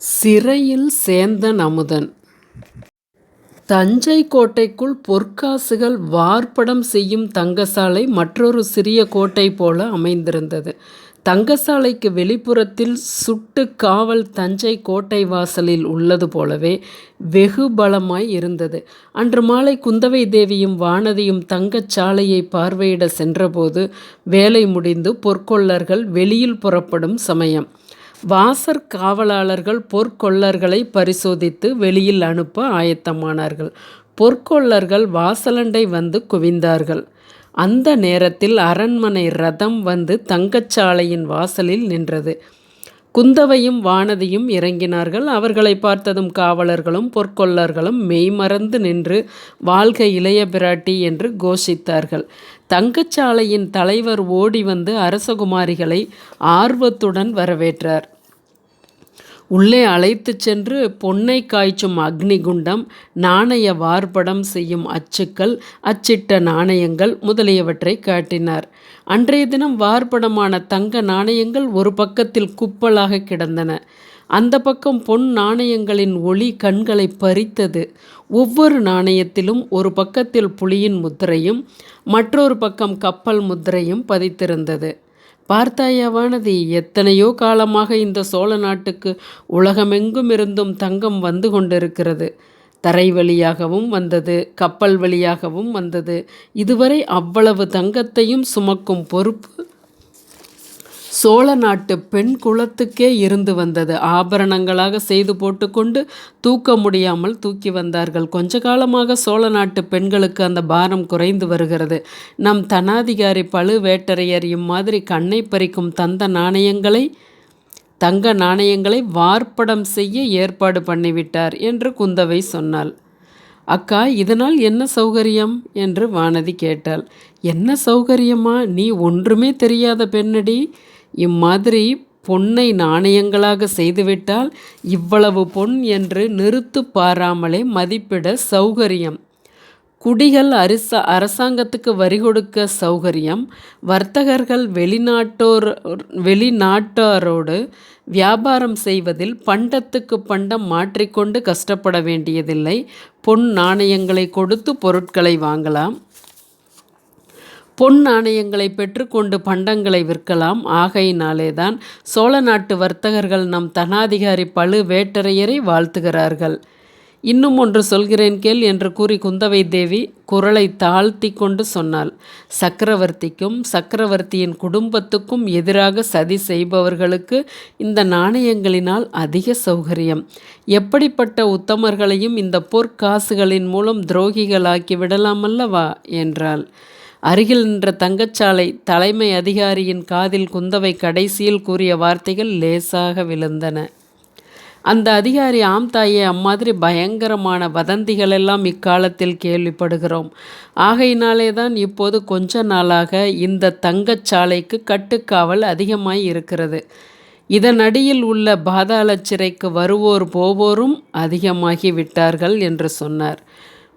சிறையில் சேந்தன் அமுதன் தஞ்சை கோட்டைக்குள் பொற்காசுகள் வார்ப்படம் செய்யும் தங்கசாலை மற்றொரு சிறிய கோட்டை போல அமைந்திருந்தது. தங்கசாலைக்கு வெளிப்புறத்தில் சுட்டு காவல் தஞ்சை கோட்டை வாசலில் உள்ளது போலவே வெகு பலமாய் இருந்தது. அன்று மாலை குந்தவை தேவியும் வானதியும் தங்கச்சாலையை பார்வையிட சென்றபோது வேலை முடிந்து பொற்கொல்லர்கள் வெளியில் புறப்படும் சமயம். வாசற் காவலாளர்கள் பொற்கொல்லர்களை பரிசோதித்து வெளியில் அனுப்ப ஆயத்தமானார்கள். பொற்கொல்லர்கள் வாசலண்டை வந்து குவிந்தார்கள். அந்த நேரத்தில் அரண்மனை ரதம் வந்து தங்கச்சாலையின் வாசலில் நின்றது. குந்தவையும் வானதியும் இறங்கினார்கள். அவர்களை பார்த்ததும் காவலர்களும் பொற்கொல்லர்களும் மெய்மறந்து நின்று வாழ்க இளைய பிராட்டி என்று கோஷித்தார்கள். தங்கச்சாலையின் தலைவர் ஓடி வந்து அரசகுமாரிகளை ஆர்வத்துடன் வரவேற்றார். உள்ளே அழைத்துச் சென்று பொன்னை காய்ச்சும் அக்னி குண்டம் நாணய வார்படம் செய்யும் அச்சுக்கள் அச்சிட்ட நாணயங்கள் முதலியவற்றை காட்டினார். அன்றைய தினம் வார்படமான தங்க நாணயங்கள் ஒரு பக்கத்தில் குப்பலாக கிடந்தன. அந்த பக்கம் பொன் நாணயங்களின் ஒளி கண்களை பறித்தது. ஒவ்வொரு நாணயத்திலும் ஒரு பக்கத்தில் புலியின் முத்திரையும் மற்றொரு பக்கம் கப்பல் முத்திரையும் பதித்திருந்தது. பார்த்தாயா வானதி எத்தனையோ காலமாக இந்த சோழ நாட்டுக்கு உலகமெங்குமிருந்தும் தங்கம் வந்து கொண்டிருக்கிறது. தரை வழியாகவும் வந்தது கப்பல் வழியாகவும் வந்தது. இதுவரை அவ்வளவு தங்கத்தையும் சுமக்கும் பொறுப்பு சோழ நாட்டு பெண் குலத்துக்கே இருந்து வந்தது. ஆபரணங்களாக செய்து போட்டுக்கொண்டு தூக்க முடியாமல் தூக்கி வந்தார்கள். கொஞ்ச காலமாக சோழ நாட்டு பெண்களுக்கு அந்த பாரம் குறைந்து வருகிறது. நம் தனாதிகாரி பழுவேட்டரையர் இம்மாதிரி கண்ணை பறிக்கும் தந்த நாணயங்களை தங்க நாணயங்களை வார்ப்படம் செய்ய ஏற்பாடு பண்ணிவிட்டார் என்று குந்தவை சொன்னாள். அக்கா இதனால் என்ன சௌகரியம் என்று வானதி கேட்டாள். என்ன சௌகரியமா நீ ஒன்றுமே தெரியாத பெண்ணடி இம்மாதிரி பொன்னை நாணயங்களாக செய்துவிட்டால் இவ்வளவு பொன் என்று நிறுத்து பாராமலே மதிப்பிட சௌகரியம். குடிகள் அரிச அரசாங்கத்துக்கு வரி கொடுக்க சௌகரியம். வர்த்தகர்கள் வெளிநாட்டோர் வெளிநாட்டாரோடு வியாபாரம் செய்வதில் பண்டத்துக்கு பண்டம் மாற்றிக்கொண்டு கஷ்டப்பட வேண்டியதில்லை. பொன் நாணயங்களை கொடுத்து பொருட்களை வாங்கலாம். பொன் நாணயங்களை பெற்றுக்கொண்டு பண்டங்களை விற்கலாம். ஆகையினாலேதான் சோழ நாட்டு வர்த்தகர்கள் நம் தனாதிகாரி பழுவேட்டரையரை வாழ்த்துகிறார்கள். இன்னும் ஒன்று சொல்கிறேன் கேள் என்று கூறி குந்தவை தேவி குரலை தாழ்த்தி கொண்டு சொன்னாள். சக்கரவர்த்திக்கும் சக்கரவர்த்தியின் குடும்பத்துக்கும் எதிராக சதி செய்பவர்களுக்கு இந்த நாணயங்களினால் அதிக சௌகரியம். எப்படிப்பட்ட உத்தமர்களையும் இந்த பொற்காசுகளின் மூலம் துரோகிகளாக்கி விடலாமல்லவா? என்றாள். அருகில் நின்ற தங்கச்சாலை தலைமை அதிகாரியின் காதில் குந்தவை கடைசியில் கூறிய வார்த்தைகள் லேசாக விழுந்தன. அந்த அதிகாரி ஆம் தாயே அம்மாதிரி பயங்கரமான வதந்திகளெல்லாம் இக்காலத்தில் கேள்விப்படுகிறோம். ஆகையினாலே தான் இப்போது கொஞ்ச நாளாக இந்த தங்கச்சாலைக்கு கட்டுக்காவல் அதிகமாய் இருக்கிறது. இதனடியில் உள்ள பாதாள சிறைக்கு வருவோர் போவோரும் அதிகமாகி விட்டார்கள் என்று சொன்னார்.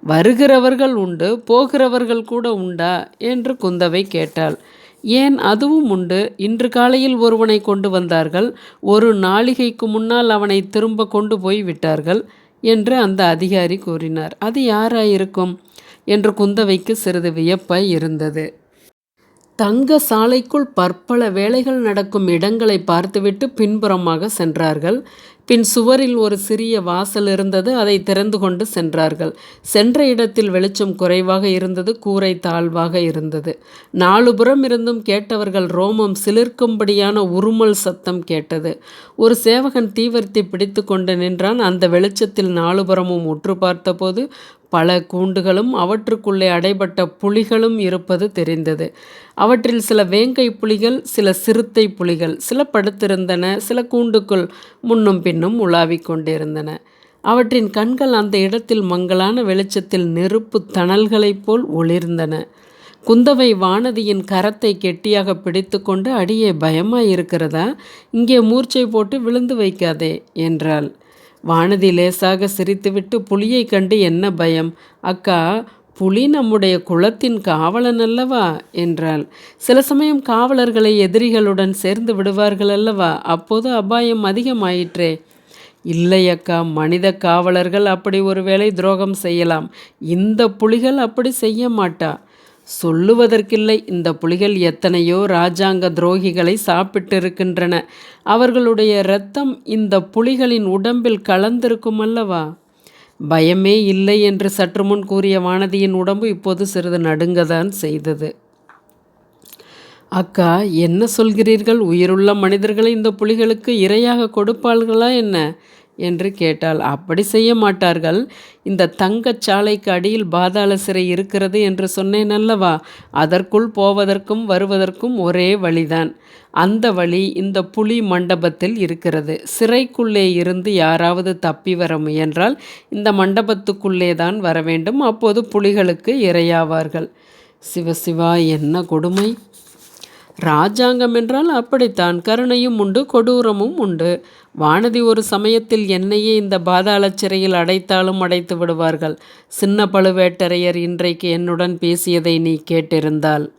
வருகிறவர்கள் உண்டு போகிறவர்கள் கூட உண்டா என்று குந்தவை கேட்டாள். ஏன் அதுவும் உண்டு. இன்று காலையில் ஒருவனை கொண்டு வந்தார்கள். ஒரு நாழிகைக்கு முன்னால் அவனை திரும்ப கொண்டு போய் விட்டார்கள் என்று அந்த அதிகாரி கூறினார். அது யாராயிருக்கும்? என்று குந்தவைக்கு சிறிது வியப்பாய் இருந்தது. தங்க சாலைக்குள் பற்பல வேலைகள் நடக்கும் இடங்களை பார்த்துவிட்டு பின்புறமாக சென்றார்கள். பின் சுவரில் ஒரு சிறிய வாசல் இருந்தது. அதை திறந்து கொண்டு சென்றார்கள். சென்ற இடத்தில் வெளிச்சம் குறைவாக இருந்தது. கூரை தாழ்வாக இருந்தது. நாலுபுறம் இருந்தும் கேட்டவர்கள் ரோமம் சிலிர்க்கும்படியான உருமல் சத்தம் கேட்டது. ஒரு சேவகன் தீவர்த்தி பிடித்து கொண்டு நின்றான். அந்த வெளிச்சத்தில் நாலுபுறமும் உற்று பார்த்தபோது பல கூண்டுகளும் அவற்றுக்குள்ளே அடைபட்ட புலிகளும் இருப்பது தெரிந்தது. அவற்றில் சில வேங்கை புலிகள் சில சிறுத்தை புலிகள். சில படுத்திருந்தன சில கூண்டுக்குள் முன்னும் பின்னும் உலாவிக் கொண்டிருந்தன. அவற்றின் கண்கள் அந்த இடத்தில் மங்கலான வெளிச்சத்தில் நெருப்புத் தணல்களைப் போல் ஒளிர்ந்தன. குந்தவை வானதியின் கரத்தை கெட்டியாக பிடித்து கொண்டு அடியே பயமாயிருக்கிறதா? இங்கே மூர்ச்சை போட்டு விழுந்து வைக்காதே என்றாள். வானதி லேசாக சிரித்துவிட்டு புலியைக் கண்டு என்ன பயம்? அக்கா புலி நம்முடைய குலத்தின் காவலன் அல்லவா? என்றாள். சில சமயம் காவலர்களை எதிரிகளுடன் சேர்ந்து விடுவார்கள் அல்லவா? அப்போது அபாயம் அதிகமாயிற்றே. இல்லை அக்கா மனித காவலர்கள் அப்படி ஒருவேளை துரோகம் செய்யலாம் இந்த புலிகள் அப்படி செய்ய மாட்டா சொல்லுவதற்கில்லை. இந்த புலிகள் எத்தனையோ இராஜாங்க துரோகிகளை சாப்பிட்டிருக்கின்றன. அவர்களுடைய இரத்தம் இந்த புலிகளின் உடம்பில் கலந்திருக்கும் அல்லவா? பயமே இல்லை என்று சற்று முன் கூறிய வானதியின் உடம்பு இப்போது சிறிது நடுங்கதான் செய்தது. அக்கா என்ன சொல்கிறீர்கள்? உயிருள்ள மனிதர்களை இந்த புலிகளுக்கு இரையாக கொடுப்பார்களா என்ன? என்று கேட்டாள் அப்படி செய்ய மாட்டார்கள். இந்த தங்கச் சாலைக்கு அடியில் பாதாள சிறை இருக்கிறது என்று சொன்னேன் அல்லவா? அதற்குள் போவதற்கும் வருவதற்கும் ஒரே வழிதான். அந்த வழி இந்த புலி மண்டபத்தில் இருக்கிறது. சிறைக்குள்ளே இருந்து யாராவது தப்பி வர முயன்றால் இந்த மண்டபத்துக்குள்ளே தான் வர வேண்டும். அப்போது புலிகளுக்கு இரையாவார்கள். சிவசிவா என்ன கொடுமை? ராஜாங்கம் என்றால் அப்படித்தான். கருணையும் உண்டு கொடூரமும் உண்டு. வானதி ஒரு சமயத்தில் என்னையே இந்த பாதாள சிறையில் அடைத்தாலும் அடைத்து விடுவார்கள். சின்ன பழுவேட்டரையர் இன்றைக்கு என்னுடன் பேசியதை நீ கேட்டிருந்தால்.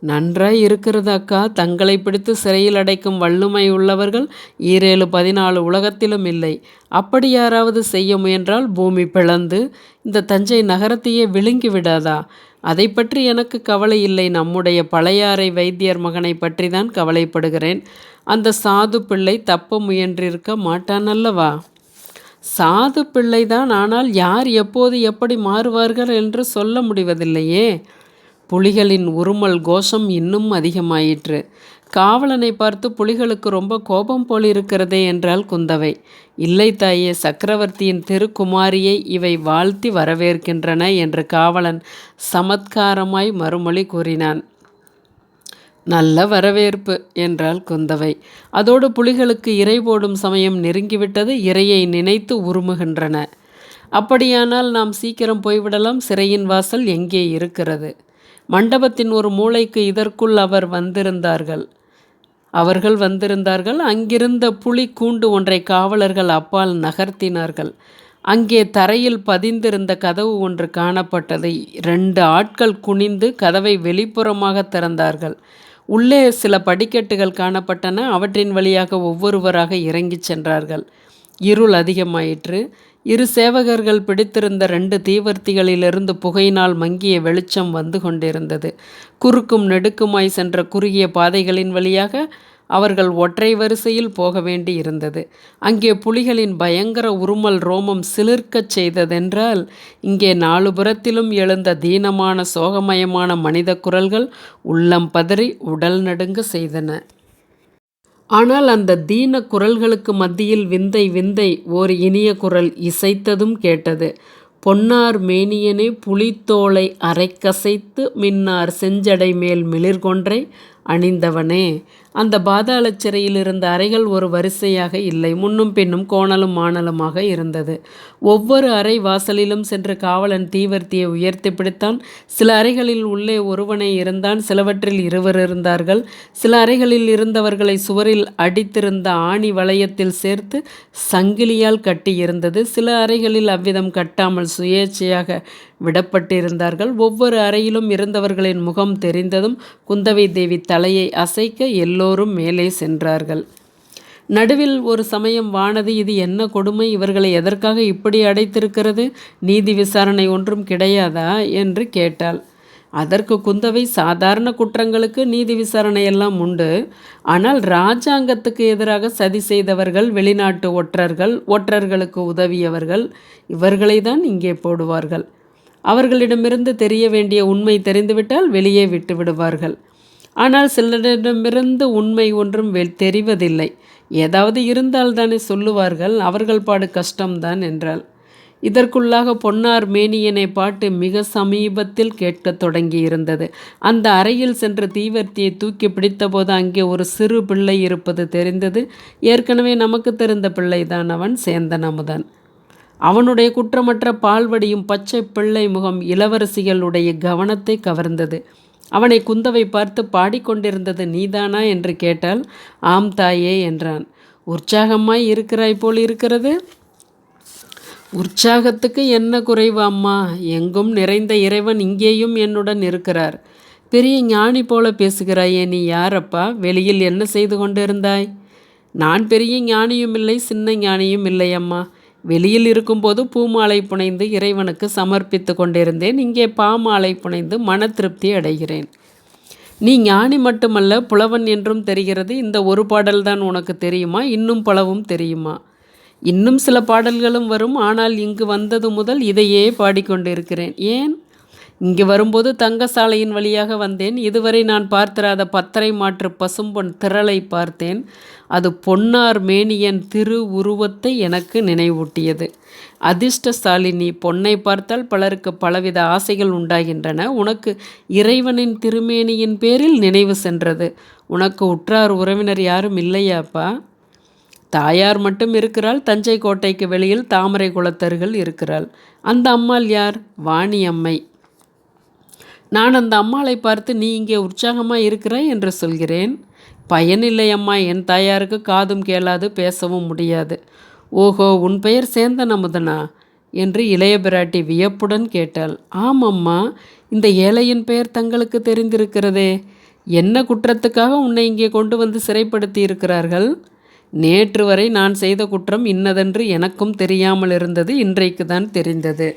நன்றாய் இருக்கிறது அக்கா. தங்களை பிடித்து சிறையில் அடைக்கும் வல்லுமை உள்ளவர்கள் ஈரேழு பதினாலு உலகத்திலும் இல்லை. அப்படி யாராவது செய்ய முயன்றால் பூமி பிளந்து இந்த தஞ்சை நகரத்தையே விழுங்கி விடாதா? அதை பற்றி எனக்கு கவலை இல்லை. நம்முடைய பழையாறை வைத்தியர் மகனை பற்றி தான் கவலைப்படுகிறேன். அந்த சாது பிள்ளை தப்ப முயன்றிருக்க மாட்டான் அல்லவா சாது பிள்ளைதான். ஆனால் யார் எப்போது எப்படி மாறுவார்கள் என்று சொல்ல முடிவதில்லையே. புலிகளின் உருமல் கோஷம் இன்னும் அதிகமாயிற்று. காவலனை பார்த்து புலிகளுக்கு ரொம்ப கோபம் போல் இருக்கிறதே என்றால் குந்தவை. இல்லை தாயே சக்கரவர்த்தியின் திருக்குமாரியை இவை வாழ்த்தி வரவேற்கின்றன என்று காவலன் சமத்காரமாய் மறுமொழி கூறினான். நல்ல வரவேற்பு என்றாள் குந்தவை. அதோடு புலிகளுக்கு இறை போடும் சமயம் நெருங்கிவிட்டது இறையை நினைத்து உருமுகின்றன. அப்படியானால் நாம் சீக்கிரம் போய்விடலாம் சிறையின் வாசல் எங்கே இருக்கிறது? மண்டபத்தின் ஒரு மூளைக்கு இதற்குள் அவர் வந்திருந்தார்கள். அவர்கள் வந்திருந்தார்கள். அங்கிருந்த புலி கூண்டு ஒன்றை காவலர்கள் அப்பால் நகர்த்தினார்கள். அங்கே தரையில் பதிந்திருந்த கதவு ஒன்று காணப்பட்டது. ரெண்டு ஆட்கள் குனிந்து கதவை வெளிப்புறமாக திறந்தார்கள். உள்ளே சில படிக்கட்டுகள் காணப்பட்டன. அவற்றின் வழியாக ஒவ்வொருவராக இறங்கிச் சென்றார்கள். இருள் அதிகமாயிற்று. இரு சேவகர்கள் பிடித்திருந்த ரெண்டு தீவர்த்திகளிலிருந்து புகையினால் மங்கிய வெளிச்சம் வந்து கொண்டிருந்தது. குறுக்கும் நெடுக்குமாய் சென்ற குறுகிய பாதைகளின் வழியாக அவர்கள் ஒற்றை வரிசையில் போக வேண்டி இருந்தது அங்கே புலிகளின் பயங்கர உருமல் ரோமம் சிலிர்க்கச் செய்ததென்றால் இங்கே நாலுபுறத்திலும் எழுந்த தீனமான சோகமயமான மனித குரல்கள் உள்ளம் பதறி உடல் நடுங்க செய்தன. ஆனால் அந்த தீன குரல்களுக்கு மத்தியில் விந்தை விந்தை ஓர் இனிய குரல் இசைத்ததும் கேட்டது. பொன்னார் மேனியனே புலித்தோலை அரைக்கசைத்து மின்னார் செஞ்சடை மேல் மிளிர்கொன்றை அணிந்தவனே. அந்த பாதாள சிறையில் இருந்த அறைகள் ஒரு வரிசையாக இல்லை. முன்னும் பின்னும் கோணலும் மாணலுமாக இருந்தது. ஒவ்வொரு அறை வாசலிலும் சென்று காவலன் தீவர்த்தியை உயர்த்தி பிடித்தான். சில அறைகளில் உள்ளே ஒருவனை இருந்தான். சிலவற்றில் இருவர் இருந்தார்கள். சில அறைகளில் இருந்தவர்களை சுவரில் அடித்திருந்த ஆணி வளையத்தில் சேர்த்து சங்கிலியால் கட்டியிருந்தது. சில அறைகளில் அவ்விதம் கட்டாமல் சுயேட்சையாக விடப்பட்டிருந்தார்கள். ஒவ்வொரு அறையிலும் இருந்தவர்களின் முகம் தெரிந்ததும் குந்தவை தேவி தலையை அசைக்க எல்லோரும் மேலே சென்றார்கள். நடுவில் ஒரு சமயம் வானது இது என்ன கொடுமை? இவர்களை எதற்காக இப்படி அடைத்திருக்கிறது? நீதி விசாரணை ஒன்றும் கிடையாதா? என்று கேட்டாள். அதற்கு குந்தவை சாதாரண குற்றங்களுக்கு நீதி விசாரணை எல்லாம் உண்டு. ஆனால் ராஜாங்கத்துக்கு எதிராக சதி செய்தவர்கள் வெளிநாட்டு ஒற்றர்கள் ஒற்றர்களுக்கு உதவியவர்கள் இவர்களை தான் இங்கே போடுவார்கள். அவர்களிடமிருந்து தெரிய வேண்டிய உண்மை தெரிந்துவிட்டால் வெளியே விட்டு விடுவார்கள். ஆனால் சிலரிடமிருந்து உண்மை ஒன்றும் வெ தெரிவதில்லை. ஏதாவது இருந்தால் தானே சொல்லுவார்கள் அவர்கள் பாடு கஷ்டம்தான் என்றாள். இதற்குள்ளாக பொன்னார் மேனியனை பாட்டு மிக சமீபத்தில் கேட்கத் தொடங்கி இருந்தது அந்த அறையில் சென்ற தீவர்த்தியை தூக்கி பிடித்தபோது அங்கே ஒரு சிறு பிள்ளை இருப்பது தெரிந்தது. ஏற்கனவே நமக்கு தெரிந்த பிள்ளைதான் அவன் சேந்தன் அமுதன். அவனுடைய குற்றமற்ற பால்வடியும் பச்சை பிள்ளை முகம் இளவரசிகளுடைய கவனத்தை கவர்ந்தது. அவனை குந்தவை பார்த்து பாடிக்கொண்டிருந்தது நீதானா என்று கேட்டால் ஆம் தாயே என்றான். உற்சாகமாய் இருக்கிறாய் போல் இருக்கிறது. உற்சாகத்துக்கு என்ன குறைவு அம்மா? எங்கும் நிறைந்த இறைவன் இங்கேயும் என்னுடன் இருக்கிறார். பெரிய ஞானி போல பேசுகிறாயே நீ யாரப்பா? வெளியில் என்ன செய்து கொண்டிருந்தாய்? நான் பெரிய ஞானியும் இல்லை சின்ன ஞானியும் இல்லை அம்மா. வெளியில் இருக்கும்போது பூமாலை புனைந்து இறைவனுக்கு சமர்ப்பித்து கொண்டிருந்தேன். இங்கே பாமாலை புனைந்து மன திருப்தி அடைகிறேன். நீ ஞானி மட்டுமல்ல புலவன் என்றும் தெரிகிறது. இந்த ஒரு பாடல்தான் உனக்கு தெரியுமா? இன்னும் பலவும் தெரியுமா? இன்னும் சில பாடல்களும் வரும். ஆனால் இங்கு வந்தது முதல் இதையே பாடிக்கொண்டிருக்கிறேன். ஏன்? இங்கு வரும்போது தங்கசாலையின் வழியாக வந்தேன். இதுவரை நான் பார்த்திராத பத்தரை மாற்று பசும்பொன் திரளை பார்த்தேன். அது பொன்னார் மேனியன் திரு உருவத்தை எனக்கு நினைவூட்டியது. அதிர்ஷ்டசாலினி பொன்னை பார்த்தால் பலருக்கு பலவித ஆசைகள் உண்டாகின்றன. உனக்கு இறைவனின் திருமேனியின் பேரில் நினைவு சென்றது. உனக்கு உற்றார் உறவினர் யாரும் இல்லையாப்பா? தாயார் மட்டும் இருக்கிறாள். தஞ்சை கோட்டைக்கு வெளியில் தாமரை குளத்தர்கள் இருக்கிறாள். அந்த அம்மாள் யார்? வாணி அம்மை. நான் அந்த அம்மாளை பார்த்து நீ இங்கே உற்சாகமாக இருக்கிறாய் என்று சொல்கிறேன். பயனில்லை அம்மா என் தாயாருக்கு காதும் கேளாது பேசவும் முடியாது. ஓஹோ உன் பெயர் சேந்தன் அமுதனா என்று இளைய பிராட்டி வியப்புடன் கேட்டாள். ஆமம்மா இந்த ஏழையின் பெயர் தங்களுக்கு தெரிந்திருக்கிறதே. என்ன குற்றத்துக்காக உன்னை இங்கே கொண்டு வந்து சிறைப்படுத்தி இருக்கிறார்கள்? நேற்று வரை நான் செய்த குற்றம் இன்னதென்று எனக்கும் தெரியாமல் இருந்தது இன்றைக்கு தான் தெரிந்தது.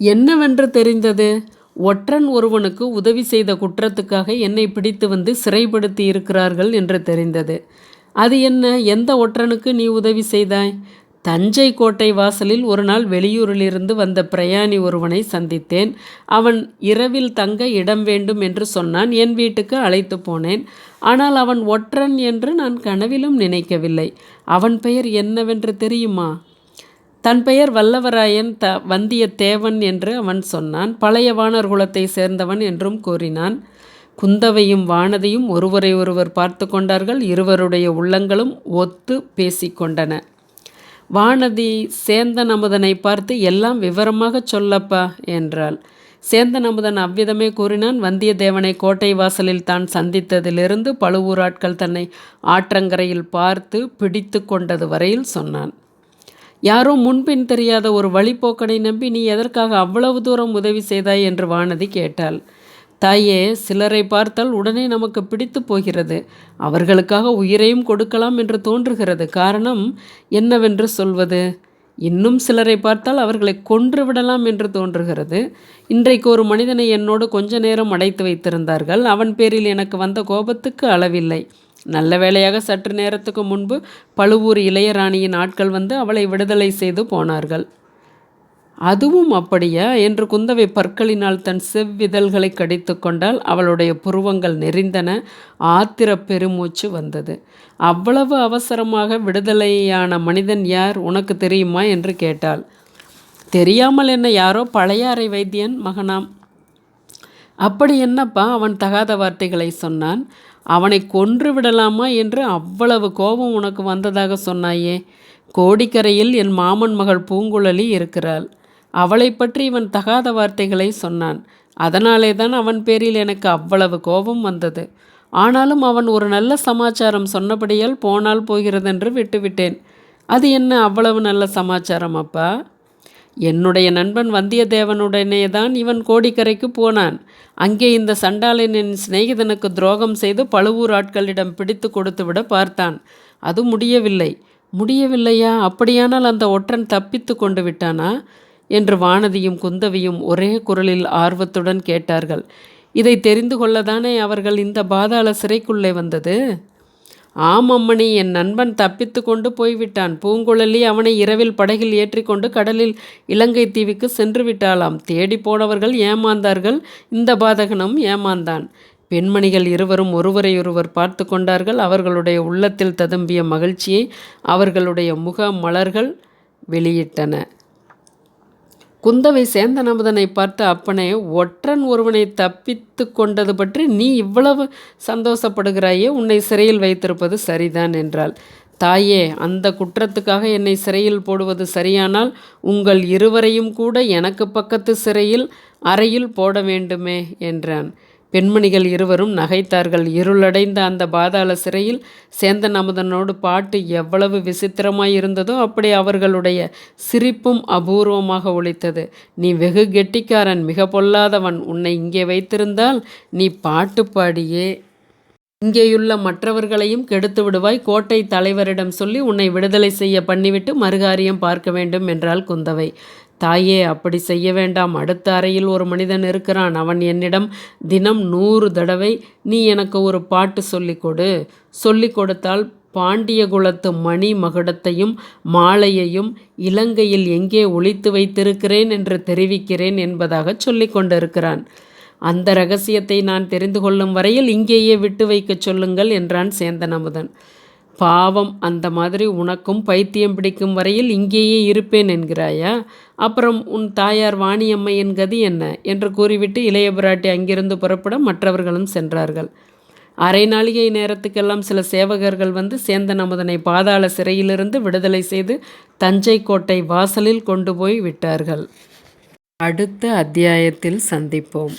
என்னவென்று தெரிந்தது? ஒற்றன் ஒருவனுக்கு உதவி செய்த குற்றத்துக்காக என்னை பிடித்து வந்து சிறைப்படுத்தி இருக்கிறார்கள் என்று தெரிந்தது. அது என்ன? எந்த ஒற்றனுக்கு நீ உதவி செய்தாய்? தஞ்சை கோட்டை வாசலில் ஒரு நாள் வெளியூரிலிருந்து வந்த பிரயாணி ஒருவனை சந்தித்தேன். அவன் இரவில் தங்க இடம் வேண்டும் என்று சொன்னான். என் வீட்டுக்கு அழைத்து போனேன். ஆனால் அவன் ஒற்றன் என்று நான் கனவிலும் நினைக்கவில்லை. அவன் பெயர் என்னவென்று தெரியுமா? தன் பெயர் வல்லவராயன் த வந்தியத்தேவன் என்று அவன் சொன்னான். பழைய வானர் குலத்தை சேர்ந்தவன் என்றும் கூறினான். குந்தவையும் வானதியும் ஒருவரை ஒருவர் பார்த்து கொண்டார்கள். இருவருடைய உள்ளங்களும் ஒத்து பேசிக்கொண்டன. வானதி சேந்தன் அமுதனை பார்த்து எல்லாம் விவரமாக சொல்லப்பா என்றாள். சேந்தன் அமுதன் அவ்விதமே கூறினான். வந்தியத்தேவனை கோட்டை வாசலில் தான் சந்தித்ததிலிருந்து பழுவூராட்கள் தன்னை ஆற்றங்கரையில் பார்த்து பிடித்து கொண்டது வரையில் சொன்னான். யாரோ முன்பின் தெரியாத ஒரு வழிப்போக்கனை நம்பி நீ எதற்காக அவ்வளவு தூரம் உதவி செய்தாய் என்று வானதி கேட்டாள். தாயே சிலரை பார்த்தால் உடனே நமக்கு பிடித்து போகிறது. அவர்களுக்காக உயிரையும் கொடுக்கலாம் என்று தோன்றுகிறது. காரணம் என்னவென்று சொல்வது? இன்னும் சிலரை பார்த்தால் அவர்களை கொன்று விடலாம் என்று தோன்றுகிறது. இன்றைக்கு ஒரு மனிதனை என்னோடு கொஞ்ச நேரம் அடைத்து வைத்திருந்தார்கள். அவன் பேரில் எனக்கு வந்த கோபத்துக்கு அளவில்லை. நல்ல வேளையாக சற்று நேரத்துக்கு முன்பு பழுவூர் இளையராணியின் ஆட்கள் வந்து அவளை விடுதலை செய்து போனார்கள். அதுவும் அப்படியா? என்று குந்தவை பற்களினால் தன் செவ்விதழ்களை கடித்து கொண்டால் அவளுடைய புருவங்கள் நெறிந்தன ஆத்திர பெருமூச்சு வந்தது. அவ்வளவு அவசரமாக விடுதலையான மனிதன் யார்? உனக்கு தெரியுமா? என்று கேட்டாள். தெரியாமல் என்ன யாரோ பழையாறை வைத்தியன் மகனாம்? அப்படி என்னப்பா? அவன் தகாத வார்த்தைகளை சொன்னான். அவனை கொன்று விடலாமா என்று அவ்வளவு கோபம் உனக்கு வந்ததாக சொன்னாயே. கோடிக்கரையில் என் மாமன் மகள் பூங்குழலி இருக்கிறாள். அவளை பற்றி இவன் தகாத வார்த்தைகளை சொன்னான். அதனாலே தான் அவன் பேரில் எனக்கு அவ்வளவு கோபம் வந்தது. ஆனாலும் அவன் ஒரு நல்ல சமாச்சாரம் சொன்னபடியால் போனால் போகிறதென்று விட்டுவிட்டேன். அது என்ன அவ்வளவு நல்ல சமாச்சாரம் அப்பா? என்னுடைய நண்பன் வந்தியத்தேவனுடனே தான் இவன் கோடிக்கரைக்கு போனான். அங்கே இந்த சண்டாளனின் சிநேகிதனுக்கு துரோகம் செய்து பழுவூர் ஆட்களிடம் பிடித்து கொடுத்துவிட பார்த்தான். அது முடியவில்லை. முடியவில்லையா? அப்படியானால் அந்த ஒற்றன் தப்பித்து கொண்டு விட்டானா? என்று வானதியும் குந்தவியும் ஒரே குரலில் ஆர்வத்துடன் கேட்டார்கள். இதை தெரிந்து கொள்ளதானே அவர்கள் இந்த பாதாள சிறைக்குள்ளே வந்தது? ஆமம்மணி என் நண்பன் தப்பித்து கொண்டு போய்விட்டான். பூங்குழலி அவனை இரவில் படகில் ஏற்றிக்கொண்டு கடலில் இலங்கை தீவுக்கு சென்று விட்டாளாம் தேடி போனவர்கள் ஏமாந்தார்கள். இந்த பாதகனும் ஏமாந்தான். பெண்மணிகள் இருவரும் ஒருவரையொருவர் பார்த்து கொண்டார்கள். அவர்களுடைய உள்ளத்தில் ததும்பிய மகிழ்ச்சியை அவர்களுடைய முக மலர்கள் வெளியிட்டன. குந்தவை சேந்தன் அமுதனை பார்த்து அப்பனே ஒற்றன் ஒருவனை தப்பித்து கொண்டது பற்றி நீ இவ்வளவு சந்தோஷப்படுகிறாயே? உன்னை சிறையில் வைத்திருப்பது சரிதான் என்றாள். தாயே அந்த குற்றத்துக்காக என்னை சிறையில் போடுவது சரியானால் உங்கள் இருவரையும் கூட எனக்கு பக்கத்து சிறையில் அறையில் போட வேண்டுமே என்றான். பெண்மணிகள் இருவரும் நகைத்தார்கள். இருளடைந்த அந்த பாதாள சிறையில் சேந்தன் அமுதனோடு பாட்டு எவ்வளவு விசித்திரமாய் இருந்ததோ அப்படி அவர்களுடைய சிரிப்பும் அபூர்வமாக ஒழித்தது நீ வெகு கெட்டிக்காரன் மிக பொல்லாதவன். உன்னை இங்கே வைத்திருந்தால் நீ பாட்டு பாடியே. இங்கேயுள்ள மற்றவர்களையும் கெடுத்து விடுவாய். கோட்டை தலைவரிடம் சொல்லி உன்னை விடுதலை செய்ய பண்ணிவிட்டு மறுகாரியம் பார்க்க வேண்டும் என்றாள் குந்தவை. தாயே அப்படி செய்ய வேண்டாம். அடுத்த அறையில் ஒரு மனிதன் இருக்கிறான். அவன் என்னிடம் தினம் நூறு தடவை நீ எனக்கு ஒரு பாட்டு சொல்லிக் கொடு. சொல்லிக் கொடுத்தால் பாண்டிய குலத்து மணி மகுடத்தையும் மாலையையும் இலங்கையில் எங்கே ஒழித்து வைத்திருக்கிறேன் என்று தெரிவிக்கிறேன் என்பதாக சொல்லிக் கொண்டிருக்கிறான். அந்த ரகசியத்தை நான் தெரிந்து கொள்ளும் வரையில் இங்கேயே விட்டு வைக்கச் சொல்லுங்கள் என்றான் சேந்தன் அமுதன். பாவம் அந்த மாதிரி உனக்கும் பைத்தியம் பிடிக்கும் வரையில் இங்கேயே இருப்பேன் என்கிறாயா? அப்புறம் உன் தாயார் வாணியம்மையின் கதி என்ன? என்று கூறிவிட்டு இளைய பிராட்டி அங்கிருந்து புறப்பட மற்றவர்களும் சென்றார்கள். அரை நாளிகை நேரத்துக்கெல்லாம் சில சேவகர்கள் வந்து சேந்தன் அமுதனை பாதாள சிறையிலிருந்து விடுதலை செய்து தஞ்சை கோட்டை வாசலில் கொண்டு போய் விட்டார்கள். அடுத்த அத்தியாயத்தில் சந்திப்போம்.